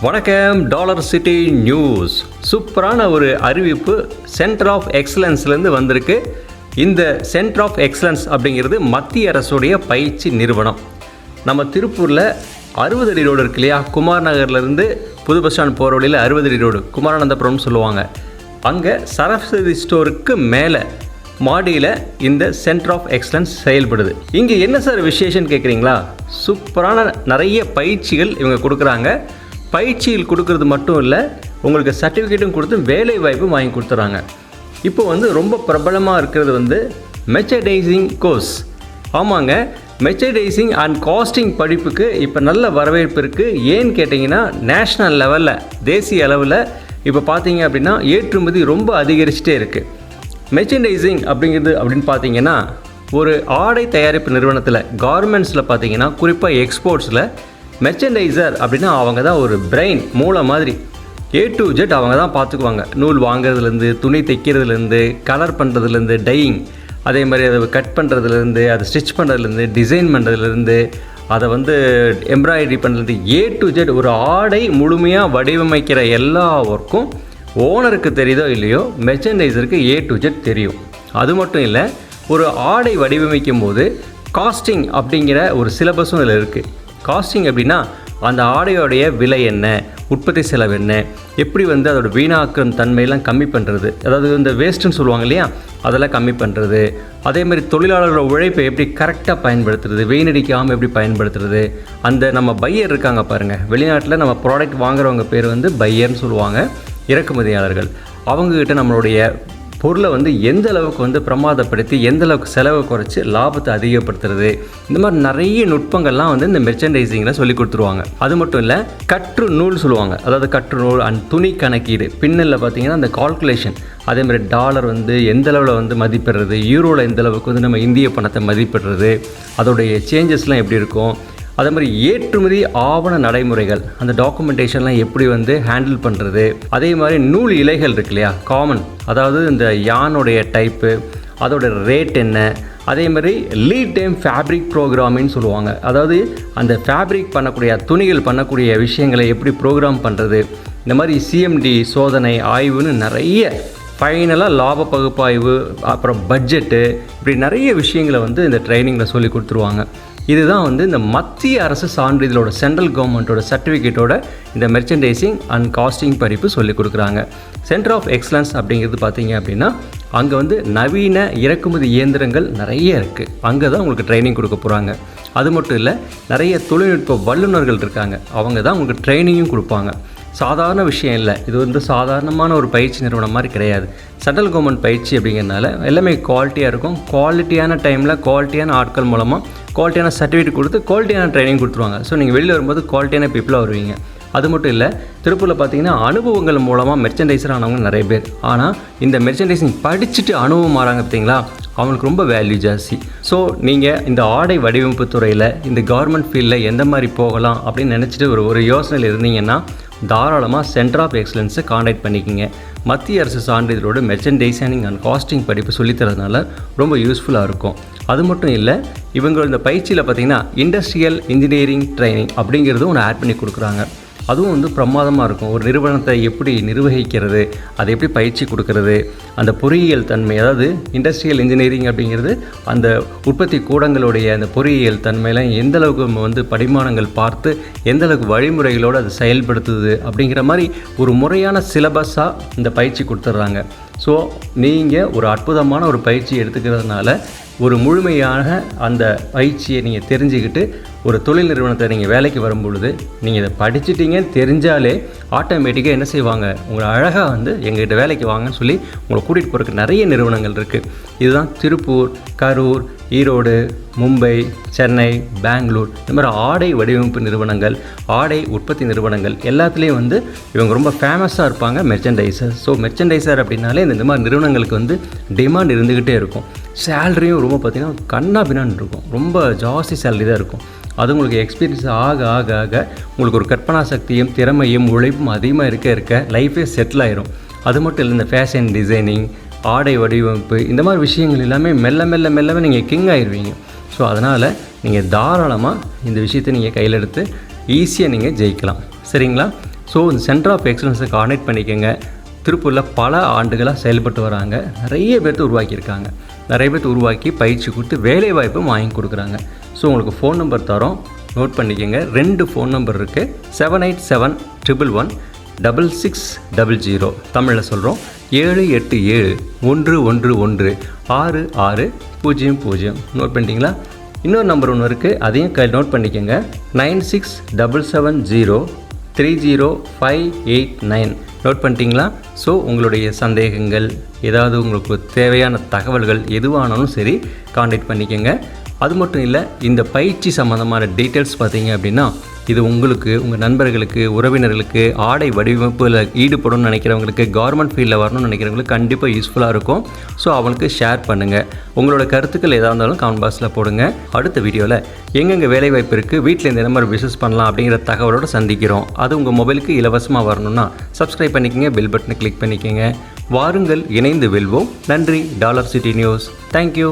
வணக்கம் dollar city news. சூப்பரான ஒரு அறிவிப்பு சென்டர் ஆஃப் எக்ஸலன்ஸ்லேருந்து வந்திருக்கு. இந்த சென்டர் ஆஃப் எக்ஸலன்ஸ் அப்படிங்கிறது மத்திய அரசுடைய பயிற்சி நிறுவனம். நம்ம திருப்பூரில் அறுபது அடி ரோடு இருக்கு இல்லையா? குமார் நகர்லேருந்து புது பஸ் ஸ்டாண்ட் போகிற வழியில் அறுபது அடி ரோடு. குமாரானந்தபுரம்னு சொல்லுவாங்க. அங்கே சரஸ்வதி ஸ்டோருக்கு மேலே மாடியில் இந்த சென்டர் ஆஃப் எக்ஸலன்ஸ் செயல்படுது. இங்கே என்ன சார் விசேஷன்னு கேட்குறீங்களா சூப்பரான நிறைய பயிற்சிகள் இவங்க கொடுக்குறாங்க. பயிற்சியில் கொடுக்கறது மட்டும் இல்லை உங்களுக்கு சர்டிஃபிகேட்டும் கொடுத்து வேலை வாய்ப்பும் வாங்கி கொடுத்துறாங்க. இப்போ வந்து ரொம்ப பிரபலமாக இருக்கிறது வந்து மெச்சடைசிங் கோர்ஸ் ஆமாங்க மெச்சடைசிங் அண்ட் காஸ்டிங் படிப்புக்கு இப்போ நல்ல வரவேற்பு இருக்குது ஏன்னு கேட்டிங்கன்னா நேஷ்னல் லெவலில் தேசிய அளவில் இப்போ பார்த்தீங்க அப்படின்னா ஏற்றுமதி ரொம்ப அதிகரிச்சுட்டே இருக்குது மெச்சடைசிங் அப்படிங்கிறது அப்படின்னு பார்த்தீங்கன்னா ஒரு ஆடை தயாரிப்பு நிறுவனத்தில் கார்மெண்ட்ஸில் பார்த்தீங்கன்னா குறிப்பாக எக்ஸ்போர்ட்ஸில் மெர்ச்சன்டைசர் அப்படின்னா அவங்க தான் ஒரு பிரெயின் மூளை மாதிரி. ஏ டு ஜெட் அவங்க தான் பார்த்துக்குவாங்க. நூல் வாங்குறதுலேருந்து துணி தைக்கிறதுலேருந்து கலர் பண்ணுறதுலேருந்து டையிங் அதே மாதிரி அதை கட் பண்ணுறதுலேருந்து அதை ஸ்டிச் பண்ணுறதுலேருந்து டிசைன் பண்ணுறதுலேருந்து அதை வந்து எம்ப்ராய்டரி பண்ணுறது ஏ டு ஜெட் ஒரு ஆடை முழுமையாக வடிவமைக்கிற எல்லா ஒர்க்கும் ஓனருக்கு தெரியுதோ இல்லையோ மெர்ச்சன்டைசருக்கு ஏ டு ஜெட் தெரியும். அது மட்டும் இல்லை ஒரு ஆடை வடிவமைக்கும் போது காஸ்டிங் அப்படிங்கிற ஒரு சிலபஸும் இதில் இருக்குது காஸ்டிங் அப்படின்னா அந்த ஆடையோடைய விலை என்ன உற்பத்தி செலவு என்ன எப்படி வந்து அதோட வீணாக்கும் தன்மையெல்லாம் கம்மி பண்ணுறது அதாவது இந்த வேஸ்ட்டுன்னு சொல்லுவாங்க இல்லையா அதெல்லாம் கம்மி பண்ணுறது அதே மாதிரி தொழிலாளர்களோட உழைப்பை எப்படி கரெக்டாக பயன்படுத்துறது வீணடிக்காமல் எப்படி பயன்படுத்துறது அந்த நம்ம பையர் இருக்காங்க பாருங்கள் வெளிநாட்டில் நம்ம ப்ராடக்ட் வாங்குறவங்க பேர் வந்து பையர்னு சொல்லுவாங்க இறக்குமதியாளர்கள். அவங்கக்கிட்ட நம்மளுடைய பொருளை வந்து எந்த அளவுக்கு வந்து பிரமாதப்படுத்தி எந்த அளவுக்கு செலவை குறைச்சி லாபத்தை அதிகப்படுத்துறது. இந்த மாதிரி நிறைய நுட்பங்கள்லாம் வந்து இந்த மெர்ச்சன்டைசிங்கில் சொல்லி கொடுத்துருவாங்க. அது மட்டும் இல்லை கற்று நூல் சொல்லுவாங்க. அதாவது கற்று நூல் அண்ட் துணி கணக்கீடு. பின்னலில் பார்த்தீங்கன்னா அந்த கால்குலேஷன் அதே மாதிரி டாலர் வந்து எந்த அளவில் வந்து மதிப்பிடுறது யூரோவில் எந்த அளவுக்கு வந்து நம்ம இந்திய பணத்தை மதிப்பிடுறது அதோடைய சேஞ்சஸ்லாம் எப்படி இருக்கும் அதே மாதிரி ஏற்றுமதி ஆவண நடைமுறைகள் அந்த டாக்குமெண்டேஷன்லாம் எப்படி வந்து ஹேண்டில் பண்ணுறது அதே மாதிரி நூல் இலைகள் இருக்கு இல்லையா? காமன் அதாவது இந்த யானுடைய டைப்பு அதோட ரேட் என்ன? அதே மாதிரி லீட் டைம் ஃபேப்ரிக் ப்ரோக்ராமின்னு சொல்லுவாங்க. அதாவது அந்த ஃபேப்ரிக் பண்ணக்கூடிய துணிகள் பண்ணக்கூடிய விஷயங்களை எப்படி ப்ரோக்ராம் பண்ணுறது இந்த மாதிரி சிஎம்டி சோதனை ஆய்வுன்னு நிறைய ஃபைனலாக லாப பகுப்பாய்வு அப்புறம் பட்ஜெட்டு இப்படி நிறைய விஷயங்களை வந்து இந்த ட்ரைனிங்கில் சொல்லி கொடுத்துருவாங்க. இதுதான் வந்து இந்த மத்திய அரசு சான்றிதழோட சென்ட்ரல் கவர்மெண்ட்டோட சர்டிஃபிகேட்டோட இந்த மெர்ச்சன்டைசிங் அண்ட் காஸ்டிங் படிப்பு சொல்லி கொடுக்குறாங்க. சென்டர் ஆஃப் எக்ஸலன்ஸ் அப்படிங்கிறது பார்த்தீங்க அப்படின்னா அங்கே வந்து நவீன இறக்குமதி இயந்திரங்கள் நிறைய இருக்குது அங்கே தான் உங்களுக்கு ட்ரைனிங் கொடுக்க போகிறாங்க அது மட்டும் இல்லை நிறைய தொழில்நுட்ப வல்லுநர்கள் இருக்காங்க. அவங்க தான் உங்களுக்கு ட்ரைனிங்கும் கொடுப்பாங்க. சாதாரண விஷயம் இல்லை. இது வந்து சாதாரணமான ஒரு பயிற்சி நிறுவனம் மாதிரி கிடையாது. சென்ட்ரல் கவர்மெண்ட் பயிற்சி அப்படிங்கிறனால எல்லாமே குவாலிட்டியாக இருக்கும். குவாலிட்டியான டைமில் குவாலிட்டியான ஆட்கள் மூலமாக குவாலிட்டியான சர்டிஃபிகேட் கொடுத்து குவாலிட்டியான ட்ரைனிங் கொடுத்துருவாங்க. ஸோ நீங்கள் வெளியில் வரும்போது குவாலிட்டியான பீப்புளாக வருவீங்க. அது மட்டும் இல்லை திருப்பூரில் பார்த்தீங்கன்னா அனுபவங்கள் மூலமாக மெர்ச்சன்டைசர் ஆனவங்க நிறைய பேர். ஆனால் இந்த மெர்ச்சன்டைசிங் படிச்சுட்டு அனுபவம் மாறாங்க பார்த்தீங்களா அவங்களுக்கு ரொம்ப வேல்யூ ஜாஸ்தி. ஸோ நீங்கள் இந்த ஆடை வடிவமைப்பு துறையில் இந்த கவர்மெண்ட் ஃபீல்டில் எந்த மாதிரி போகலாம் அப்படின்னு நினச்சிட்டு ஒரு ஒரு யோசனையில் இருந்தீங்கன்னா தாராளமாக சென்டர் ஆஃப் எக்ஸலன்ஸை காண்டாக்ட் பண்ணிக்கிங்க. மத்திய அரசு சான்றிதழோட மெர்ச்சன்டைசனிங் அண்ட் காஸ்டிங் படிப்பு சொல்லித்தரதுனால ரொம்ப யூஸ்ஃபுல்லாக இருக்கும். அது மட்டும் இல்லை இவங்க இந்த பயிற்சியில் பார்த்தீங்கன்னா இண்டஸ்ட்ரியல் இன்ஜினியரிங் ட்ரைனிங் அப்படிங்கிறதும் ஒன்று ஆட் பண்ணி கொடுக்குறாங்க. அதுவும் வந்து பிரமாதமாக இருக்கும். ஒரு நிறுவனத்தை எப்படி நிர்வகிக்கிறது அதை எப்படி பயிற்சி கொடுக்கறது அந்த பொறியியல் தன்மை அதாவது இண்டஸ்ட்ரியல் இன்ஜினியரிங் அப்படிங்கிறது அந்த உற்பத்தி கூடங்களுடைய அந்த பொறியியல் தன்மையெல்லாம் எந்த அளவுக்கு நம்ம வந்து படிமானங்கள் பார்த்து எந்த அளவுக்கு வழிமுறைகளோடு அது செயல்படுத்துது அப்படிங்கிற மாதிரி ஒரு முறையான சிலபஸாக இந்த பயிற்சி கொடுத்துட்றாங்க. ஸோ நீங்கள் ஒரு அற்புதமான ஒரு பயிற்சி எடுத்துக்கிறதுனால ஒரு முழுமையான அந்த பயிற்சியை நீங்கள் தெரிஞ்சுக்கிட்டு ஒரு தொழில் நிறுவனத்தை நீங்கள் வேலைக்கு வரும்பொழுது நீங்கள் இதை படிச்சிட்டீங்கன்னு தெரிஞ்சாலே ஆட்டோமேட்டிக்காக என்ன செய்வாங்க? உங்களை அழகாக வந்து எங்ககிட்ட வேலைக்கு வாங்கன்னு சொல்லி உங்களை கூட்டிகிட்டு போகிறதுக்கு நிறைய நிறுவனங்கள் இருக்குது இதுதான் திருப்பூர் கரூர் ஈரோடு மும்பை சென்னை பெங்களூர். இந்த மாதிரி ஆடை வடிவமைப்பு நிறுவனங்கள் ஆடை உற்பத்தி நிறுவனங்கள் எல்லாத்துலேயும் வந்து இவங்க ரொம்ப ஃபேமஸாக இருப்பாங்க மெர்ச்சன்டைசர் ஸோ மெர்ச்சன்டைசர் அப்படின்னாலே இந்த இந்த மாதிரி நிறுவனங்களுக்கு வந்து டிமாண்ட் இருந்துக்கிட்டே இருக்கும். சேலரியும் ரொம்ப பார்த்திங்கன்னா கண்ணா பின்னான்னு இருக்கும். ரொம்ப ஜாஸ்தி சேலரி தான் இருக்கும். அது உங்களுக்கு எக்ஸ்பீரியன்ஸ் ஆக ஆக ஆக உங்களுக்கு ஒரு கற்பனா சக்தியும் திறமையும் உழைப்பும் அதிகமாக இருக்க இருக்க லைஃபே செட்டில் ஆயிரும். அது மட்டும் இல்லை இந்த ஃபேஷன் டிசைனிங் ஆடை வடிவமைப்பு இந்த மாதிரி விஷயங்கள் எல்லாமே மெல்ல மெல்ல மெல்லவே நீங்கள் கிங் ஆயிடுவீங்க ஸோ அதனால் நீங்கள் தாராளமாக இந்த விஷயத்தை நீங்கள் கையில் எடுத்து ஈஸியாக நீங்கள் ஜெயிக்கலாம். சரிங்களா? ஸோ இந்த சென்டர் ஆஃப் எக்ஸலன்ஸை கார்னெக்ட் பண்ணிக்கோங்க. திருப்பூரில் பல ஆண்டுகளாக செயல்பட்டு வராங்க. நிறைய பேர்த்து உருவாக்கியிருக்காங்க. நிறைய பேர்த்து உருவாக்கி பயிற்சி கொடுத்து வேலை வாய்ப்பும் வாங்கி கொடுக்குறாங்க. ஸோ உங்களுக்கு ஃபோன் நம்பர் தரோம். நோட் பண்ணிக்கோங்க. ரெண்டு ஃபோன் நம்பர் இருக்குது seven eight seven triple one double six double zero தமிழில் சொல்கிறோம் ஏழு எட்டு ஏழு ஒன்று ஒன்று ஒன்று ஆறு ஆறு பூஜ்ஜியம் பூஜ்ஜியம். நோட் பண்ணிட்டீங்களா? இன்னொரு நம்பர் ஒன்று இருக்குது அதையும் க நோட் பண்ணிக்கோங்க. Nine six double seven zero three zero five eight nine note பண்ணிட்டீங்களா? ஸோ உங்களுடைய சந்தேகங்கள் ஏதாவது உங்களுக்கு தேவையான தகவல்கள் எதுவானாலும் சரி காண்டாக்ட் பண்ணிக்கோங்க. அது மட்டும் இல்லை இந்த பயிற்சி சம்மந்தமான டீட்டெயில்ஸ் பார்த்தீங்க அப்படின்னா இது உங்களுக்கு உங்கள் நண்பர்களுக்கு உறவினர்களுக்கு ஆடை வடிவமைப்பில் ஈடுபடணும்னு நினைக்கிறவங்களுக்கு கவர்மெண்ட் ஃபீல்டில் வரணும்னு நினைக்கிறவங்களுக்கு கண்டிப்பாக யூஸ்ஃபுல்லாக இருக்கும். ஸோ அவங்களுக்கு ஷேர் பண்ணுங்கள் உங்களோட கருத்துக்கள் எதாக இருந்தாலும் கமெண்ட் பாக்ஸில் போடுங்க. அடுத்த வீடியோவில் எங்கெங்கே வேலைவாய்ப்பு இருக்குது வீட்டில் இந்த மாதிரி பிஸ்னஸ் பண்ணலாம் அப்படிங்கிற தகவலோடு சந்திக்கிறோம். அது உங்கள் மொபைலுக்கு இலவசமாக வரணும்னா சப்ஸ்கிரைப் பண்ணிக்கங்க பெல் பட்டனை கிளிக் பண்ணிக்கங்க. வாருங்கள் இணைந்து வெல்வோம். நன்றி டாலர் சிட்டி நியூஸ் தேங்க்யூ